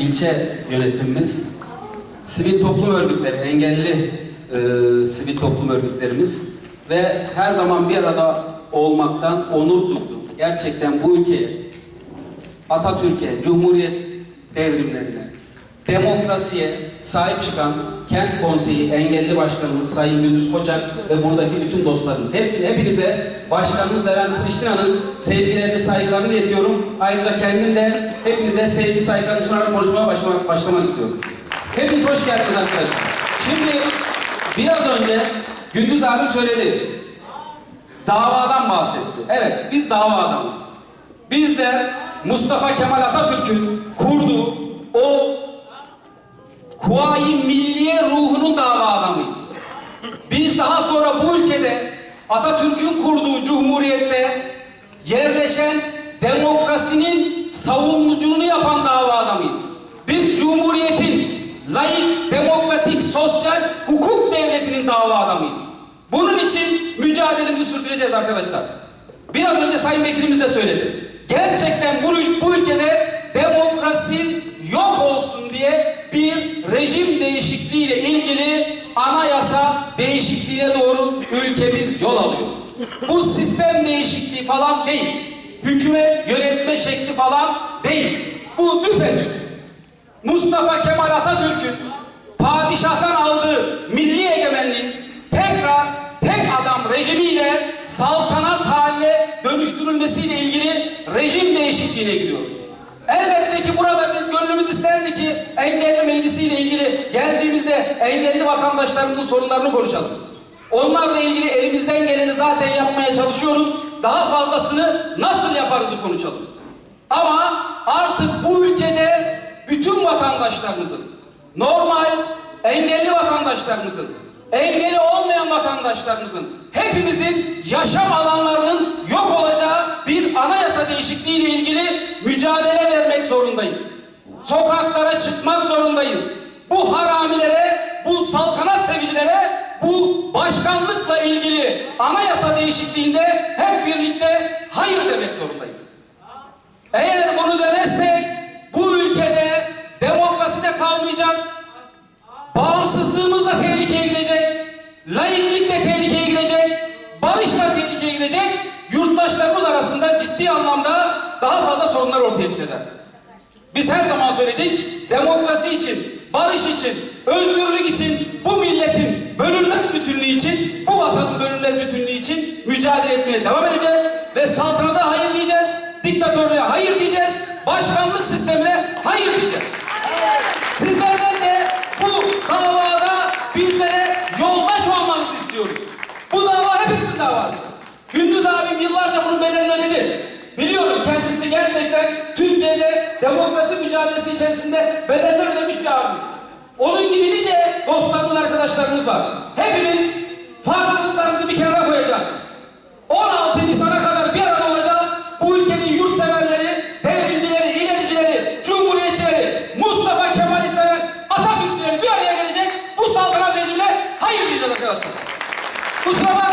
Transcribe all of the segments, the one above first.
ilçe yönetimimiz, sivil toplum örgütleri, engelli e, sivil toplum örgütlerimiz ve her zaman bir arada olmaktan onur duydum. Gerçekten bu ülkeye, Atatürk'e, Cumhuriyet devrimlerine, demokrasiye sahip çıkan Kent Konseyi Engelli Başkanımız Sayın Gündüz Koçak ve buradaki bütün dostlarımız. Hepsi, hepinize Başkanımız Levent Priştina'nın sevgilerini, saygılarını iletiyorum. Ayrıca kendim de hepinize sevgi, saygılarımı sunarak konuşmaya başlamak, başlamak istiyorum. Hepiniz hoş geldiniz arkadaşlar. Şimdi biraz önce Gündüz abim söyledi. Davadan bahsetti. Evet, biz dava adamıyız. Bizler Mustafa Kemal Atatürk'ün kurduğu o Kuvayi Milliye ruhunun dava adamıyız. Biz daha sonra bu ülkede Atatürk'ün kurduğu cumhuriyette yerleşen demokrasinin savunuculuğunu yapan dava adamıyız. Biz cumhuriyetin layık, demokratik, sosyal hukuk devletinin dava adamıyız. Bunun için mücadelemizi sürdüreceğiz arkadaşlar. Biraz önce Sayın Vekilimiz de söyledi. Gerçekten bu, bu ülkede demokrasi yok olsun rejim değişikliğiyle ilgili anayasa değişikliğine doğru ülkemiz yol alıyor. Bu sistem değişikliği falan değil. Hükümet yönetme şekli falan değil. Bu düpedüz. Mustafa Kemal Atatürk'ün padişahtan aldığı milli egemenliğin tekrar tek adam rejimiyle saltanat haline dönüştürülmesiyle ilgili rejim değişikliğine gidiyoruz. Elbette ki burada biz gönlümüz isterdi ki engelli meclisiyle ilgili geldiğimizde engelli vatandaşlarımızın sorunlarını konuşalım. Onlarla ilgili elimizden geleni zaten yapmaya çalışıyoruz. Daha fazlasını nasıl yaparızı konuşalım. Ama artık bu ülkede bütün vatandaşlarımızın, normal engelli vatandaşlarımızın, engeli olmayan vatandaşlarımızın, hepimizin yaşam alanlarının yok olacağı bir anayasa değişikliğiyle ilgili mücadele vermek zorundayız. Sokaklara çıkmak zorundayız. Bu haramilere, bu saltanat sevicilere, bu başkanlıkla ilgili anayasa değişikliğinde hep birlikte hayır demek zorundayız. Eğer bunu demezsek bu ülkede demokrasi de kalmayacak, bağımsızlığımız da tehlikeye girecek, laiklik de tehlikeye girecek, barış da tehlikeye girecek, yurttaşlarımız arasında ciddi anlamda daha fazla sorunlar ortaya çıkacak. Biz her zaman söyledik, demokrasi için, barış için, özgürlük için, bu milletin bölünmez bütünlüğü için, bu vatanın bölünmez bütünlüğü için mücadele etmeye devam edeceğiz ve saltanata hayır diyeceğiz, diktatörlüğe hayır diyeceğiz, başkanlık sistemine hayır diyeceğiz. Sizlerden de bu davada bizlere yoldaş olmanızı istiyoruz. Bu dava hepimizin davası. Gündüz abim yıllarca bunun bedelini ödedi. Biliyorum kendisi gerçekten demokrasi mücadelesi içerisinde bedeller ödemiş bir abimiz. Onun gibi nice dostlarımız, arkadaşlarımız var. Hepimiz farklılıklarımızı bir kenara koyacağız. 16 Nisan'a kadar bir arada olacağız. Bu ülkenin yurtseverleri, devrimcileri, ilericileri, cumhuriyetçileri, Mustafa Kemal'i seven Atatürkçüleri bir araya gelecek. Bu saltanat rejimine hayır diyeceğiz arkadaşlar. Kusura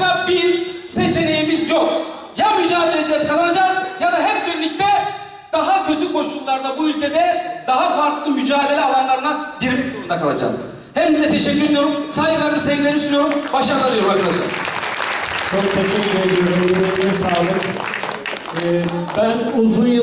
başka bir seçeneğimiz yok. Ya mücadele edeceğiz, kazanacağız ya da hep birlikte daha kötü koşullarda bu ülkede daha farklı mücadele alanlarına girmek zorunda kalacağız. Hepinize teşekkür ediyorum. Saygılarımı, sevgilerimi sunuyorum. Başarılar diliyorum arkadaşlar. Çok teşekkür ediyorum. Yüreğine sağlık. Ee, ben uzun yıl